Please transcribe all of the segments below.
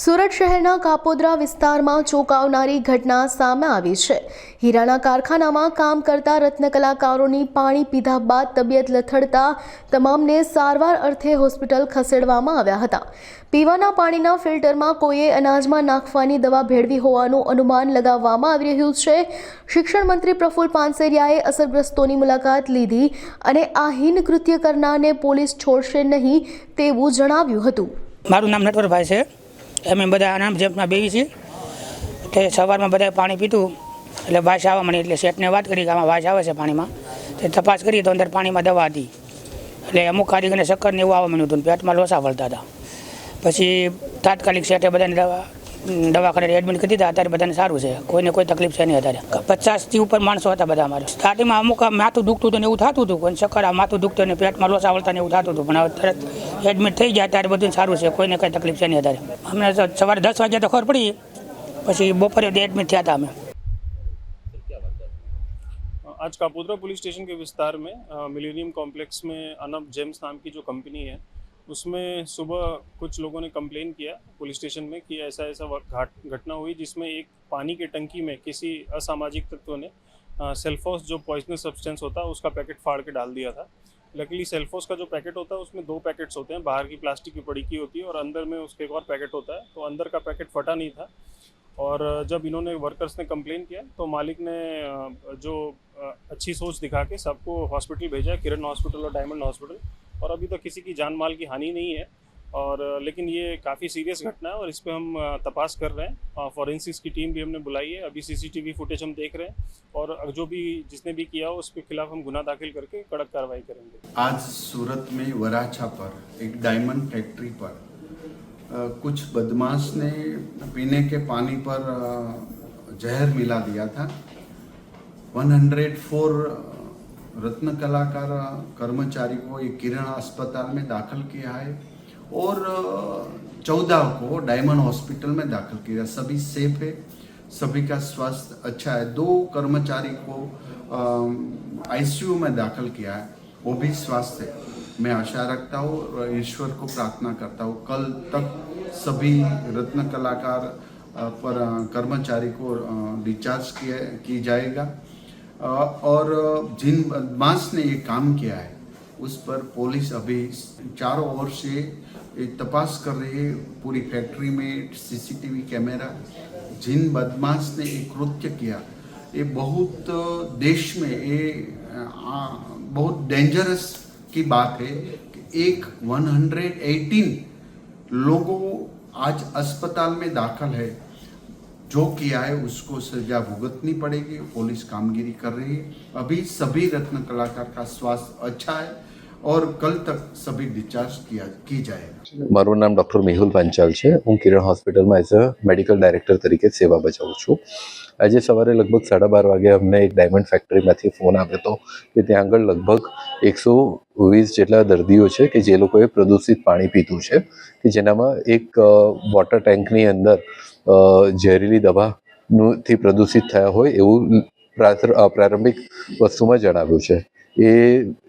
સુરત શહેરના કાપોદ્રા વિસ્તારમાં ચોંકાવનારી ઘટના સામે આવી છે. હીરાના કારખાનામાં કામ કરતા રત્ન કલાકારોની પાણી પીધા બાદ તબિયત લથડતા તમામને સારવાર અર્થે હોસ્પિટલ ખસેડવામાં આવ્યા હતા. પીવાના પાણીના ફિલ્ટરમાં કોઈએ અનાજમાં નાખવાની દવા ભેળવી હોવાનું અનુમાન લગાવવામાં આવી રહ્યું છે. શિક્ષણ મંત્રી પ્રફુલ પાનસેરિયાએ અસરગ્રસ્તોની મુલાકાત લીધી અને આ હીન કૃત્ય કરનારને પોલીસ છોડશે નહીં તેવું જણાવ્યું હતું. મારું નામ નટવરભાઈ છે. અમે બધા આનામ જેમમાં બેસી છીએ. તે સવારમાં બધાએ પાણી પીધું. એટલે વાસ આવવા મળી એટલે શેઠને વાત કરી કે આમાં વાસ આવે છે પાણીમાં. તે તપાસ કરી તો અંદર પાણીમાં દવા હતી. એટલે અમુક કારીગરને ચક્કર ને એવું આવવા મળ્યું હતું પેટમાં લોસા વળતા હતા. પછી તાત્કાલિક શેઠે બધાને દવા દવાખાને એડમિટ કરી દીધા અત્યારે બધાને સારું છે કોઈને કોઈ તકલીફ છે નહીં અત્યારે પચાસથી ઉપર માણસો હતા બધા અમારે સ્ટાર્ટિંગમાં અમુક આમ માથું દુખતું હતું ને એવું થતું હતું કોઈ ચક્કર આ માથું દુખતું ને પેટમાં લોસા વળતા ને એવું થતું હતું પણ હવે તરત એડમિટ થઈ ગયા ત્યારે બધું સારું છે કોઈને કંઈ તકલીફ છે નહીં અત્યારે અમને તો સવારે દસ વાગ્યા તો ખબર પડી પછી બપોરે એડમિટ થયા હતા અમે आज कापोद्रा पुलिस स्टेशन के विस्तार में मिलेनियम कॉम्प्लेक्स में अनब जेम्स नाम की जो कंपनी है उसमें सुबह कुछ लोगों ने कंप्लेन किया पुलिस स्टेशन में कि ऐसा ऐसा घाट, घटना हुई जिसमें एक पानी की टंकी में किसी असामाजिक तत्व ने सेल्फोस जो पॉइजनस सब्सटेंस होता है उसका पैकेट फाड़ के डाल दिया था। लकीली सेल्फोस का जो पैकेट होता है, उसमें दो पैकेट्स होते हैं, बाहर की प्लास्टिक की पड़ी की होती है और अंदर में उसके एक और पैकेट होता है तो अंदर का पैकेट फटा नहीं था। और जब इन्होंने वर्कर्स ने कंप्लेन किया तो मालिक ने जो अच्छी सोच दिखा के सबको हॉस्पिटल भेजा, किरण हॉस्पिटल और डायमंड हॉस्पिटल और अभी तो किसी की जान माल की हानि नहीं है। और, लेकिन ये काफ़ी सीरियस घटना है और इस पर हम तपास कर रहे हैं। फॉरेंसिक्स की टीम भी हमने बुलाई है। अभी सीसीटीवी फुटेज हम देख रहे हैं और जो भी जिसने भी किया उसके खिलाफ हम गुना दाखिल करके कड़क कार्रवाई करेंगे। आज सूरत में वराछा पर, एक डायमंड फैक्ट्री पर कुछ बदमाश ने पीने के पानी पर जहर मिला दिया था। 104 रत्न कलाकार, कर्मचारी को एक किरण अस्पताल में दाखिल किया है और चौदह को डायमंड हॉस्पिटल में दाखिल किया। सभी सेफ़ है, सभी का स्वास्थ्य अच्छा है। दो कर्मचारी को आईसीयू में दाखिल किया है, वो भी स्वास्थ्य है। मैं आशा रखता हूँ ईश्वर को प्रार्थना करता हूँ, कल तक सभी रत्न कलाकार पर कर्मचारी को डिस्चार्ज किया, की जाएगा। और जिन बदमाश ने ये काम किया है, उस पर पुलिस अभी चारों ओर से तपास कर रही है, पूरी फैक्ट्री में सीसीटीवी कैमरा। जिन बदमाश ने ये कृत्य किया, ये बहुत देश में ये बहुत डेंजरस की बात है कि एक 118 लोगों आज अस्पताल में दाखिल है। जो किया है उसको सजा भुगतनी पड़ेगी पुलिस कामगिरी कर रही है अभी सभी रत्न कलाकार का स्वास्थ्य अच्छा है और कल तक सभी डिस्चार्ज किया की जाएगा મારું નામ ડૉક્ટર મેહુલ પાંચાલ છે હું કિરણ હોસ્પિટલમાં એઝ અ મેડિકલ ડાયરેક્ટર તરીકે સેવા બજાવું છું આજે સવારે લગભગ સાડા બાર વાગે અમને એક ડાયમંડ ફેક્ટરીમાંથી ફોન આવ્યો હતો કે ત્યાં આગળ લગભગ એકસો વીસ જેટલા દર્દીઓ છે કે જે લોકોએ પ્રદૂષિત પાણી પીધું છે, કે જેનામાં એક વોટર ટેન્કની અંદર ઝેરીલી દવાનુંથી પ્રદૂષિત થયા હોય એવું પ્રારંભિક વસ્તુમાં જણાવ્યું છે. એ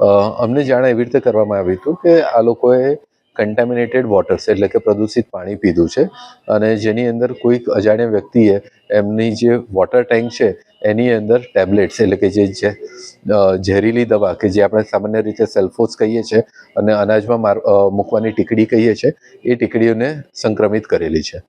અમને જાણ એવી રીતે કરવામાં આવ્યું હતું કે આ લોકોએ કન્ટામિનેટેડ વોટર્સ એટલે કે પ્રદૂષિત પાણી પીધું છે અને જેની અંદર કોઈક અજાણ્યા વ્યક્તિએ એમની જે વોટર ટેન્ક છે, એની અંદર ટેબ્લેટ્સ એટલે કે જે ઝેરીલી દવા કે જે આપણે સામાન્ય રીતે સેલ્ફોસ કહીએ છીએ અને અનાજમાં મૂકવાની ટીકડી કહીએ છીએ એ ટીકડીઓને સંક્રમિત કરેલી છે.